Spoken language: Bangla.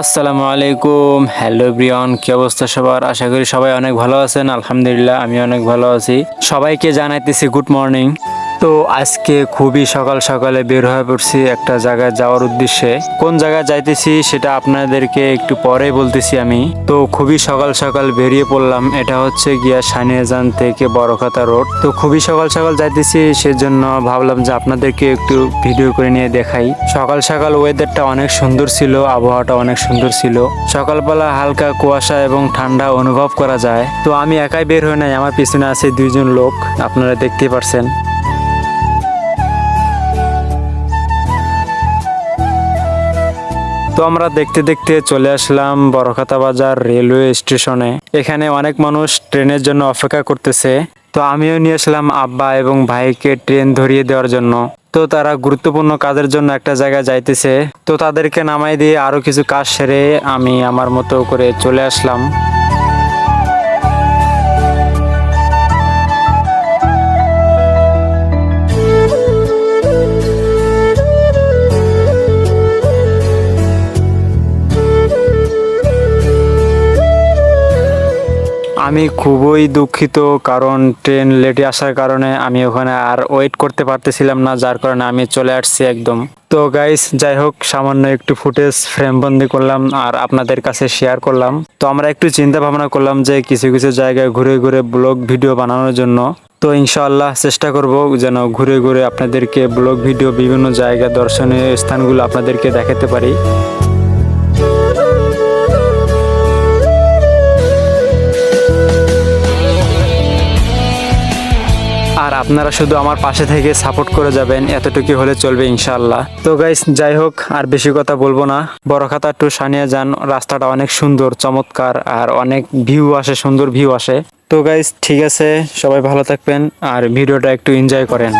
আসসালামু আলাইকুম। হ্যালো ব্রিয়ন কি অবস্থা সবার? আশা করি সবাই অনেক ভালো আছেন। আলহামদুলিল্লাহ আমি অনেক ভালো আছি। সবাইকে জানাইতেছি গুড মর্নিং তো আজকে খুবই সকাল সকালে বের হয়ে পড়ছি একটা জায়গায় যাওয়ার উদ্দেশ্যে। কোন জায়গায় যাইতেছি সেটা আপনাদেরকে একটু পরে বলতেছি আমি। তো খুবই সকাল সকাল বেরিয়ে পড়লাম, এটা হচ্ছে গিয়া সানিয়াজান থেকে বড়খাতা রোড। তো খুবই সকাল সকাল যাইতেছি, সেজন্য ভাবলাম যে আপনাদেরকে একটু ভিডিও করে নিয়ে দেখাই। সকাল সকাল ওয়েদারটা অনেক সুন্দর ছিল, আবহাওয়াটা অনেক সুন্দর ছিল। সকালবেলা হালকা কুয়াশা এবং ঠান্ডা অনুভব করা যায়। তো আমি একাই বের হই নাই, আমার পিছনে আছে দুইজন লোক, আপনারা দেখতে পারছেন। আমরা দেখতে দেখতে চলে আসলাম বড়খাতা বাজার রেলওয়ে স্টেশনে। এখানে অনেক মানুষ ট্রেনের জন্য অপেক্ষা করতেছে। তো আমিও নিয়ে আসলাম আব্বা এবং ভাইকে ট্রেন ধরিয়ে দেওয়ার জন্য। তো তারা গুরুত্বপূর্ণ কাজের জন্য একটা জায়গায় যাইতেছে। তো তাদেরকে নামাই দিয়ে আরও কিছু কাজ সেরে আমি আমার মতো করে চলে আসলাম। আমি খুবই দুঃখিত, কারণ ট্রেন লেটে আসার কারণে আমি ওখানে আর ওয়েট করতে পারতেছিলাম না, যার কারণে আমি চলে আসছি একদম। তো গাইস যাই হোক, সামান্য একটু ফুটেজ ফ্রেম বন্দি করলাম আর আপনাদের কাছে শেয়ার করলাম। তো আমরা একটু চিন্তা ভাবনা করলাম যে কিছু কিছু জায়গায় ঘুরে ঘুরে ব্লগ ভিডিও বানানোর জন্য। তো ইনশাআল্লাহ চেষ্টা করব যেন ঘুরে ঘুরে আপনাদেরকে ব্লগ ভিডিও বিভিন্ন জায়গা, দর্শনীয় স্থানগুলো আপনাদেরকে দেখাতে পারি। আর আপনারা শুধু আমার পাশে থেকে সাপোর্ট করে যাবেন এতটুকু হলে চলবে ইনশাল্লাহ তো গাইস যাই হোক, আর বেশি কথা বলব না। বড় খাতা টু সানিয়া যান, রাস্তাটা অনেক সুন্দর, চমৎকার, আর অনেক ভিউ আসে, সুন্দর ভিউ আসে। তো গাইস ঠিক আছে, সবাই ভালো থাকবেন, আর ভিডিওটা একটু এনজয় করেন।